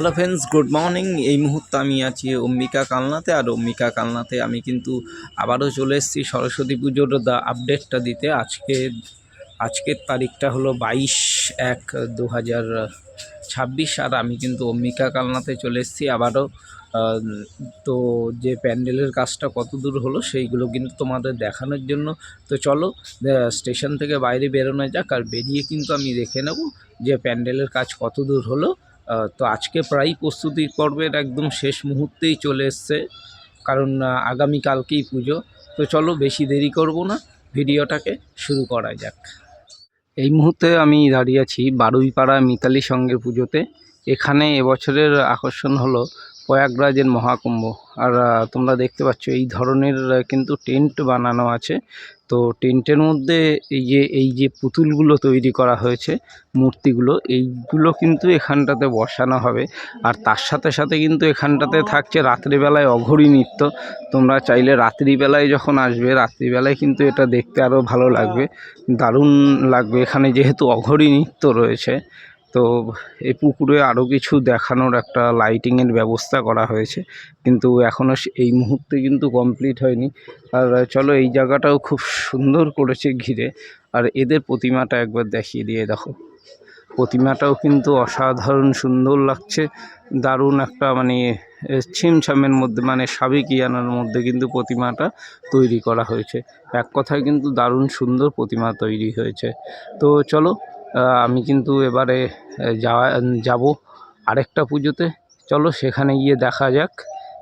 Hello friends, good morning. এই মুহূর্তে আমি আছি অম্বিকা কালনাতে আর অম্বিকা কালনাতে আমি কিন্তু আবারও চলে এসেছি সরস্বতী পুজোর দা আপডেটটা দিতে। আজকে, আজকের তারিখটা হলো বাইশ এক দু হাজার ছাব্বিশ আর আমি কিন্তু অম্বিকা কালনাতে চলে এসেছি আবারও। তো যে প্যান্ডেলের কাজটা কত দূর হলো সেইগুলো কিন্তু তোমাদের দেখানোর জন্য। তো চলো স্টেশন থেকে বাইরে বেরোনো যাক আর বেরিয়ে কিন্তু আমি দেখে নেব যে প্যান্ডেলের কাজ কত দূর হলো। তো আজকে প্রায় প্রস্তুতি পর্বের একদম শেষ মুহূর্তেই চলে এসছে, কারণ আগামীকালকেই পুজো। তো চলো বেশি দেরি করব না, ভিডিওটাকে শুরু করা যাক। এই মুহূর্তে আমি দাঁড়িয়ে আছি বারুইপাড়া মিতালি সঙ্গের পুজোতে। এখানে এবছরের আকর্ষণ হলো প্রয়াগরাজের মহাকুম্ভ। আর তোমরা দেখতে পাচ্ছ এই ধরনের কিন্তু টেন্ট বানানো আছে। তো টেন্টের মধ্যে এই যে এই যে পুতুলগুলো তৈরি করা হয়েছে, মূর্তিগুলো, এইগুলো কিন্তু এখানটাতে বসানো হবে। আর তার সাথে সাথে কিন্তু এখানটাতে থাকছে রাত্রিবেলায় অঘরী নৃত্য। তোমরা চাইলে রাত্রিবেলায় যখন আসবে, রাত্রিবেলায় কিন্তু এটা দেখতে আরও ভালো লাগবে। দারুণ লাগবে। এখানে যেহেতু অঘরী নৃত্য রয়েছে তো এই পুকুরে আরও কিছু দেখানোর একটা লাইটিংয়ের ব্যবস্থা করা হয়েছে। কিন্তু এখনও এই মুহূর্তে কিন্তু কমপ্লিট হয়নি। আর চলো এই জায়গাটাও খুব সুন্দর করেছে ঘিরে। আর এদের প্রতিমাটা একবার দেখিয়ে দিয়ে দেখো। প্রতিমাটাও কিন্তু অসাধারণ সুন্দর লাগছে। দারুণ একটা মানে ছিমছামের মধ্যে মানে সাবেকিয়ানার মধ্যে কিন্তু প্রতিমাটা তৈরি করা হয়েছে। এক কথায় কিন্তু দারুণ সুন্দর প্রতিমা তৈরি হয়েছে। তো চলো আমি কিন্তু এবারে যাওয়া যাব আরেকটা পুজোতে। চলো সেখানে গিয়ে দেখা যাক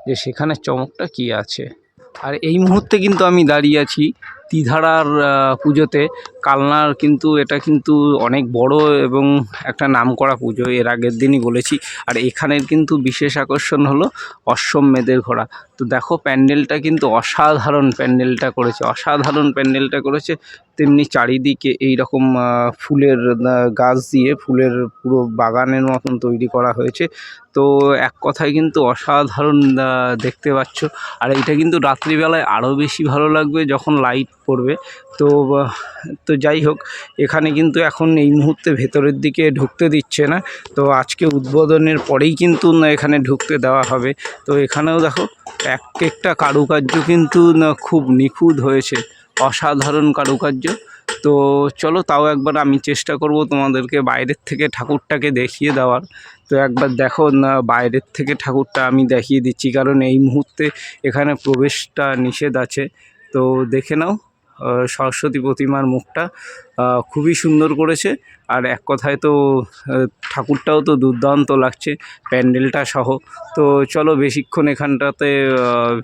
যে সেখানে চমকটা কী আছে। আর এই মুহূর্তে কিন্তু আমি দাঁড়িয়ে আছি তিধারার পুজোতে। কালনার কিন্তু এটা কিন্তু অনেক বড় এবং একটা নামকরা পুজো, এর আগের দিনই বলেছি। আর এখানের কিন্তু বিশেষ আকর্ষণ হলো অশ্বমেধের ঘোড়া। তো দেখো, প্যান্ডেলটা কিন্তু অসাধারণ প্যান্ডেলটা করেছে, অসাধারণ প্যান্ডেলটা করেছে। তেমনি চারিদিকে এই রকম ফুলের গাছ দিয়ে ফুলের পুরো বাগানের মতন তৈরি করা হয়েছে। তো এক কথায় কিন্তু অসাধারণ দেখতে পাচ্ছ। আর এইটা কিন্তু রাত্রিবেলায় আরও বেশি ভালো লাগবে যখন লাইট পড়বে। তো তো যাই হোক, এখানে কিন্তু এখন এই মুহূর্তে ভেতরের দিকে ঢুকতে দিচ্ছে না। তো আজকে উদ্বোধনের পরেই কিন্তু না এখানে ঢুকতে দেওয়া হবে। তো এখানেও দেখো, এক একটা কারুকার্য কিন্তু খুব নিখুঁত হয়েছে। অসাধারণ কারুকার্য। তো চলো, তাও একবার আমি চেষ্টা করব তোমাদেরকে বাইরের থেকে ঠাকুরটাকে দেখিয়ে দেওয়ার। তো একবার দেখো না, বাইরের থেকে ঠাকুরটা আমি দেখিয়ে দিচ্ছি। কারণ এই মুহূর্তে এখানে প্রবেশটা নিষেধ আছে। তো দেখে নাও। সরস্বতী প্রতিমার মুখটা খুবই সুন্দর করেছে। আর এক কথায় তো ঠাকুরটাও তো দুর্দান্ত লাগছে, প্যান্ডেলটা সহ। তো চলো বেশিক্ষণ এখানটাতে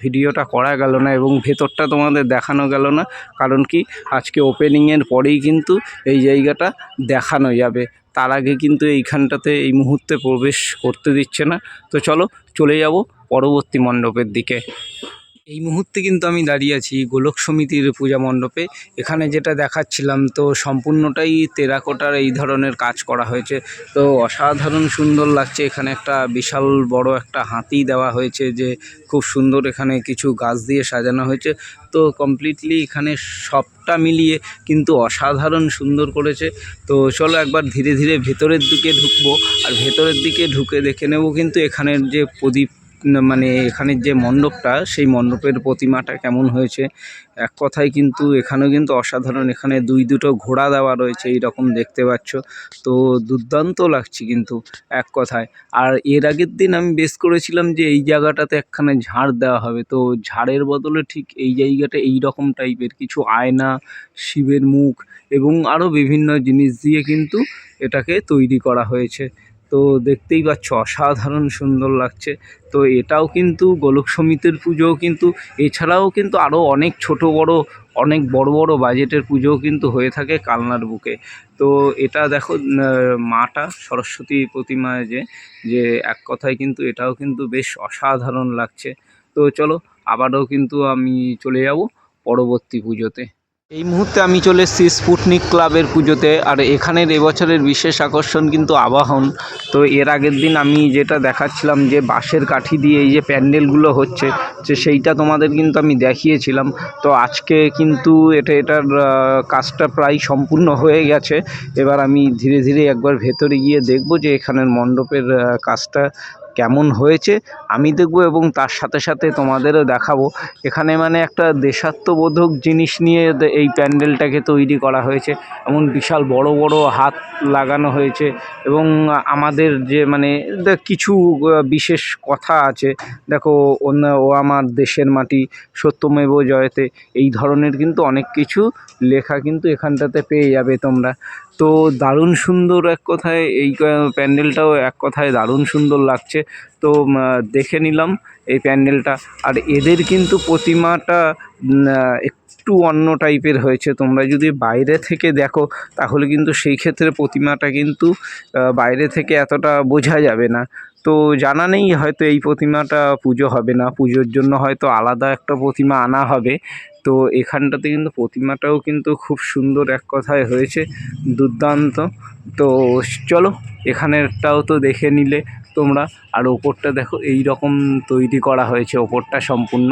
ভিডিওটা করা গেল না এবং ভেতরটা তোমাদের দেখানো গেল না। কারণ কি, আজকে ওপেনিংয়ের পরেই কিন্তু এই জায়গাটা দেখানো যাবে। তার আগে কিন্তু এইখানটাতে এই মুহূর্তে প্রবেশ করতে দিচ্ছে না। তো চলো চলে যাব পরবর্তী মণ্ডপের দিকে। এই মুহূর্তে কিন্তু আমি দাঁড়িয়ে আছি গোলক সমিতির পূজা মণ্ডপে। এখানে যেটা দেখাচ্ছিলাম, তো সম্পূর্ণটাই টেরাকোটার এই ধরনের কাজ করা হয়েছে। তো অসাধারণ সুন্দর লাগছে। এখানে একটা বিশাল বড় একটা হাতি দেওয়া হয়েছে যে খুব সুন্দর এখানে কিছু গাছ দিয়ে সাজানো হয়েছে। তো কমপ্লিটলি এখানে সবটা মিলিয়ে কিন্তু অসাধারণ সুন্দর করেছে। তো চলো একবার ধীরে ধীরে ভেতরের দিকে ঢুকবো। আর ভেতরের দিকে ঢুকে দেখে নেব কিন্তু এখানের যে প্রদীপ মানে এখানের যে মণ্ডপটা, সেই মণ্ডপের প্রতিমাটা কেমন হয়েছে? এক কথায় কিন্তু এখানেও কিন্তু অসাধারণ। এখানে দুই দুটো ঘোড়া দেওয়া রয়েছে এই রকম দেখতে পাচ্ছ। তো দুর্দান্ত লাগছে কিন্তু, এক কথায়। আর এর আগের দিন আমি বেশ করেছিলাম যে, এই জায়গাটাতে একখানে ঝাড় দেওয়া হবে। তো ঝাড়ের বদলে ঠিক এই জায়গাটা এই রকম টাইপের, কিছু আয়না, শিবের মুখ এবং আরও বিভিন্ন জিনিস দিয়ে কিন্তু এটাকে তৈরি করা হয়েছে। তো দেখতেই পাচ্ছ, অসাধারণ সুন্দর লাগছে। তো এটাও কিন্তু গোলক সমিতির পুজোও কিন্তু, এছাড়াও কিন্তু আরও অনেক ছোট বড়, অনেক বড় বড় বাজেটের পুজোও কিন্তু হয়ে থাকে কালনার বুকে। তো এটা দেখো মাটা সরস্বতী প্রতিমা যে যে এক কথায় কিন্তু এটাও কিন্তু বেশ অসাধারণ লাগছে। তো চলো, আবারও কিন্তু আমি চলে যাব পরবর্তী পুজোতে। এই মুহূর্তে আমি চলে এসেছি স্পুটনিক ক্লাবের পুজোতে, আর এখানের এবছরের বিশেষ আকর্ষণ কিন্তু আবাহন। তো এর আগের দিন আমি যেটা দেখাচ্ছিলাম যে বাঁশের কাঠি দিয়ে এই যে প্যান্ডেলগুলো হচ্ছে, যে সেইটা তোমাদের কিন্তু আমি দেখিয়েছিলাম। তো আজকে কিন্তু এটা, এটার কাজটা প্রায় সম্পূর্ণ হয়ে গেছে। এবার আমি ধীরে ধীরে একবার ভেতরে গিয়ে দেখব যে এখানের মণ্ডপের কাজটা কেমন হয়েছে, আমি দেখব এবং তার সাথে সাথে তোমাদেরও দেখাবো। এখানে মানে একটা দেশাত্মবোধক জিনিস নিয়ে এই প্যান্ডেলটাকে তৈরি করা হয়েছে। এমন বিশাল বড় বড় হাত লাগানো হয়েছে এবং আমাদের যে মানে কিছু বিশেষ কথা আছে। দেখো, অন্য, ও আমার দেশের মাটি সত্যমেব জয়তে। এই ধরনের কিন্তু অনেক কিছু লেখা কিন্তু এখানটাতে পেয়ে যাবে তোমরা। তো দারুণ সুন্দর এক কথায় এই প্যান্ডেলটাও এক কথায় দারুণ সুন্দর লাগছে। তো দেখে নিলাম এই প্যান্ডেলটা। আর এদের কিন্তু প্রতিমাটা একটু অন্য টাইপের হয়েছে। তোমরা যদি বাইরে থেকে দেখো, তাহলে কিন্তু সেই ক্ষেত্রে প্রতিমাটা কিন্তু বাইরে থেকে এতটা বোঝা যাবে না। তো জানা নেই, হয়তো এই প্রতিমাটা পুজো হবে না। পুজোর জন্য হয়তো আলাদা একটা প্রতিমা আনা হবে। তো এখানটাতে কিন্তু প্রতিমাটাও কিন্তু খুব সুন্দর এক কথায় হয়েছে, দুর্দান্ত। তো চলো, এখানেরটাও তো দেখে নিলে তোমরা। আর ওপরটা দেখো এই রকম তৈরি করা হয়েছে ওপরটা সম্পূর্ণ।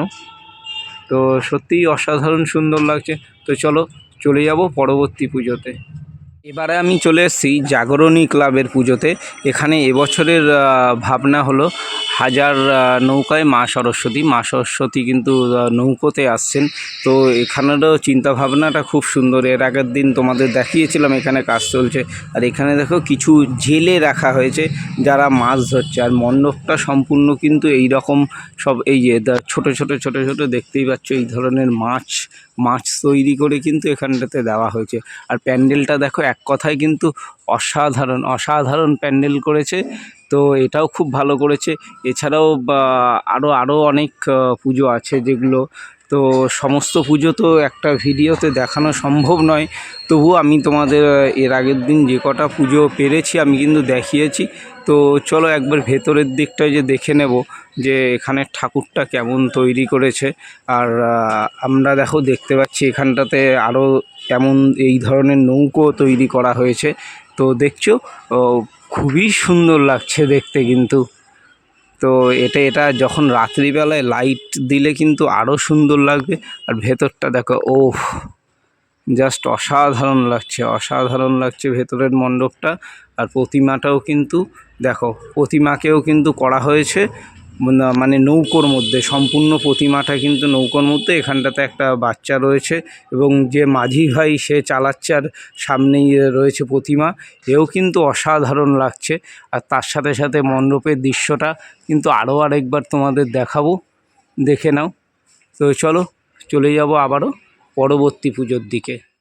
তো সত্যিই অসাধারণ সুন্দর লাগছে। তো চলো, চলে যাব পরবর্তী পুজোতে। এবারে আমি চলে এসেছি জাগরণী ক্লাবের পুজোতে। এখানে এবছরের ভাবনা হলো হাজার নৌকায় মা সরস্বতী। মা সরস্বতী কিন্তু নৌকোতে আসছেন। তো এখানেরও চিন্তা ভাবনাটা খুব সুন্দর। এর আগের দিন তোমাদের দেখিয়েছিলাম এখানে কাজ চলছে। আর এখানে দেখো কিছু জেলে রাখা হয়েছে যারা মাছ ধরছে। আর মণ্ডপটা সম্পূর্ণ কিন্তু এই রকম সব, এই ছোট ছোট ছোট ছোট দেখতেই পাচ্ছ এই ধরনের মাছ মাছ তৈরি করে কিন্তু এখানটাতে দেওয়া হয়েছে। আর প্যান্ডেলটা দেখো, এক কথায় কিন্তু অসাধারণ অসাধারণ প্যান্ডেল করেছে। তো এটাও খুব ভালো করেছে। এছাড়াও আরও আরও অনেক পুজো আছে যেগুলো তো সমস্ত পুজো তো একটা ভিডিওতে দেখানো সম্ভব নয়। তবু আমি তোমাদের, এর আগের দিন যে কটা পুজো পেরেছি আমি কিন্তু দেখিয়েছি। তো চলো একবার ভেতরের দিকটা যে দেখে নেব যে এখানে ঠাকুরটা কেমন তৈরি করেছে। আর আমরা দেখো দেখতে পাচ্ছি এখানটাতে আরও কেমন এই ধরনের নৌকো তৈরি করা হয়েছে। তো দেখছ খুবই সুন্দর লাগছে দেখতে কিন্তু। তো এটা এটা যখন রাত্রিবেলায় লাইট দিলে কিন্তু আরও সুন্দর লাগবে। আর ভেতরটা দেখো ও জাস্ট অসাধারণ লাগছে অসাধারণ লাগছে ভেতরের মণ্ডপটা। আর প্রতিমাটাও কিন্তু, দেখো, প্রতিমাকেও কিন্তু করা হয়েছে। মানে- নৌকোর মধ্যে, সম্পূর্ণ প্রতিমাটা কিন্তু নৌকোর মধ্যে, এখানটাতে একটা বাচ্চা রয়েছে এবং যে মাঝি ভাই সে চালাচ্ছে আর সামনেই রয়েছে প্রতিমা, এও কিন্তু অসাধারণ লাগছে। আর তার সাথে সাথে মণ্ডপের দৃশ্যটা কিন্তু আরও আরেকবার তোমাদের দেখাবো, দেখে নাও। তো চলো, চলে যাব আবারও পরবর্তী পুজোর দিকে।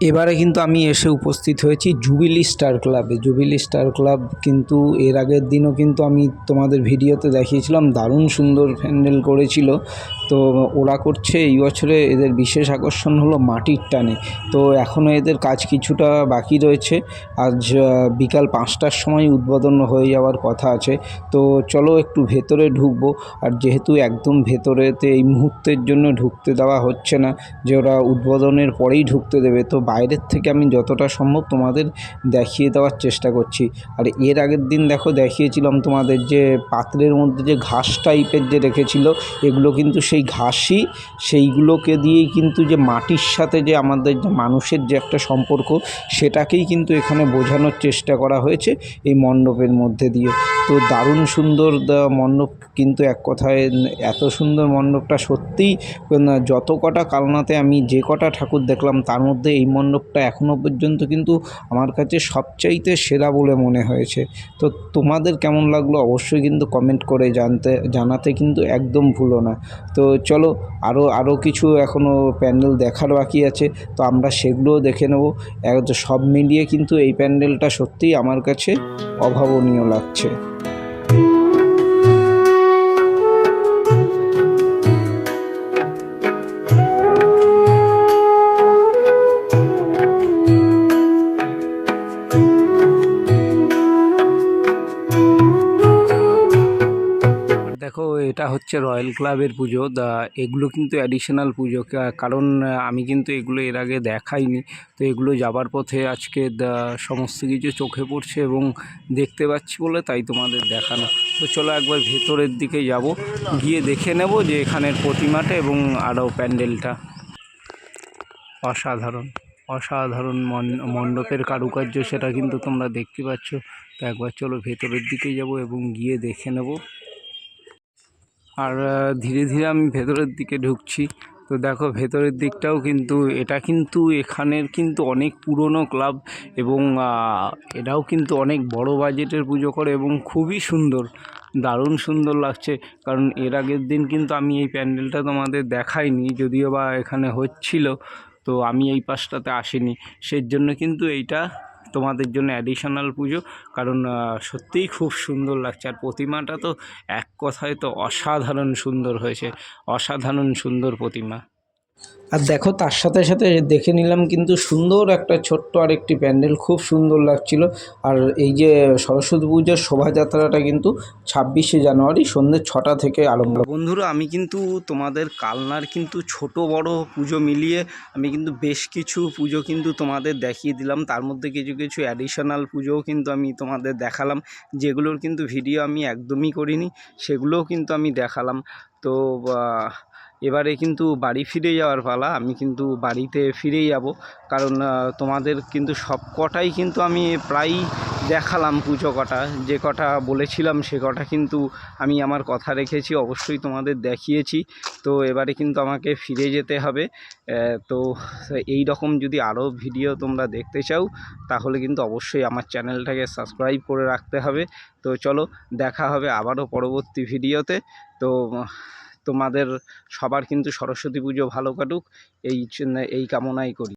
এবারে কিন্তু আমি এসে উপস্থিত হয়েছি জুবিলি স্টার ক্লাবে জুবিলি স্টার ক্লাব কিন্তু এর আগের দিনও কিন্তু আমি তোমাদের ভিডিওতে দেখিয়েছিলাম, দারুণ সুন্দর প্যান্ডেল করেছিল। তো ওরা করছে, এই বছরে এদের বিশেষ আকর্ষণ হলো মাটির টানে। তো এখনও এদের কাজ কিছুটা বাকি রয়েছে। আজ বিকাল পাঁচটার সময় উদ্বোধন হয়ে যাওয়ার কথা আছে। তো চলো একটু ভেতরে ঢুকবো। আর যেহেতু একদম ভেতরেতে এই মুহূর্তের জন্য ঢুকতে দেওয়া হচ্ছে না, যে ওরা উদ্বোধনের পরেই ঢুকতে দেবে, তো বাইরের থেকে আমি যতটা সম্ভব তোমাদের দেখিয়ে দেওয়ার চেষ্টা করছি। আর এর আগের দিন দেখো দেখিয়েছিলাম তোমাদের যে পাত্রের মধ্যে যে ঘাস টাইপের যে রেখেছিল, এগুলো কিন্তু সেই ঘাসই, সেইগুলোকে দিয়েই কিন্তু যে মাটির সাথে যে আমাদের যে মানুষের যে একটা সম্পর্ক, সেটাকেই কিন্তু এখানে বোঝানোর চেষ্টা করা হয়েছে এই মণ্ডপের মধ্যে দিয়ে। তো দারুণ সুন্দর মণ্ডপ কিন্তু এক কথায় এত সুন্দর মণ্ডপটা সত্যিই যত কটা কালনাতে আমি যে কটা ঠাকুর দেখলাম, তার মধ্যে এই মণ্ডপটা এখনও পর্যন্ত কিন্তু আমার কাছে সবচাইতে সেরা বলে মনে হয়েছে। তো তোমাদের কেমন লাগল অবশ্যই কিন্তু কমেন্ট করে জানতে, জানাতে কিন্তু একদম ভুলো না। তো চলো আরও আরও কিছু এখনও প্যান্ডেল দেখার বাকি আছে। তো আমরা সেগুলোও দেখে নেব। সব মিলিয়ে কিন্তু এই প্যান্ডেলটা সত্যিই আমার কাছে অভাবনীয় লাগছে। হচ্ছে রয়্যাল ক্লাবের পুজো। দা এগুলো কিন্তু অ্যাডিশনাল পুজো। কারণ আমি কিন্তু এগুলো এর আগে দেখাইনি। তো এগুলো যাবার পথে আজকে সমস্ত কিছু চোখে পড়ছে এবং দেখতে পাচ্ছি বলে তাই তোমাদের দেখানো। তো চলো একবার ভেতরের দিকে যাব। গিয়ে দেখে নেব যে এখানের প্রতিমাটা এবং আরও প্যান্ডেলটা। অসাধারণ। অসাধারণ মণ্ডপের কারুকার্য সেটা কিন্তু তোমরা দেখতে পাচ্ছ। তো একবার চলো ভেতরের দিকে যাব এবং গিয়ে দেখে নেব। আর ধীরে ধীরে আমি ভেতরের দিকে ঢুকছি। তো দেখো, ভেতরের দিকটাও কিন্তু, এটা কিন্তু এখানের কিন্তু অনেক পুরনো ক্লাব এবং এটাও কিন্তু অনেক বড় বাজেটের পুজো করে এবং খুবই সুন্দর, দারুণ সুন্দর লাগছে। কারণ এর আগের দিন কিন্তু আমি এই প্যান্ডেলটা তোমাদের দেখাইনি, যদিও বা এখানে হচ্ছিল, তো আমি এই পাশটাতে আসিনি। সেই জন্য কিন্তু এইটা তোমাদের জন্য অ্যাডিশনাল পুজো। কারণ সত্যিই খুব সুন্দর লাগছে। আর প্রতিমাটা তো এক কথায় তো অসাধারণ সুন্দর হয়েছে। অসাধারণ সুন্দর প্রতিমা। আর দেখো, তার সাথে সাথে দেখে নিলাম কিন্তু সুন্দর একটা ছোট্ট আরেকটি প্যান্ডেল। খুব সুন্দর লাগছিল। আর এই যে সরস্বতী পুজোর শোভাযাত্রাটা কিন্তু ছাব্বিশে জানুয়ারি সন্ধ্যে ছটা থেকে আরম্ভ। বন্ধুরা, আমি কিন্তু তোমাদের কালনার কিন্তু ছোট বড় পুজো মিলিয়ে আমি কিন্তু বেশ কিছু পুজো কিন্তু তোমাদের দেখিয়ে দিলাম। তার মধ্যে কিছু কিছু অ্যাডিশনাল পুজোও কিন্তু আমি তোমাদের দেখালাম, যেগুলোর কিন্তু ভিডিও আমি একদমই করিনি, সেগুলোও কিন্তু আমি দেখালাম। তো এবারে কিন্তু বাড়ি ফিরে যাওয়ার পালা, আমি কিন্তু বাড়িতে ফিরেই যাব। কারণ তোমাদের কিন্তু সব কটাই কিন্তু আমি প্রায়ই দেখালাম পুজো কটা। যে কটা বলেছিলাম সে কটা কিন্তু আমি আমার কথা রেখেছি, অবশ্যই তোমাদের দেখিয়েছি। তো এবারে কিন্তু আমাকে ফিরে যেতে হবে। তো এই রকম যদি আরও ভিডিও তোমরা দেখতে চাও, তাহলে কিন্তু অবশ্যই আমার চ্যানেলটাকে সাবস্ক্রাইব করে রাখতে হবে। তো চলো, দেখা হবে আবারও পরবর্তী ভিডিওতে। তো তোমাদের সবার কিন্তু সরস্বতী পুজো ভালো কাটুক এই এই কামনাই করি।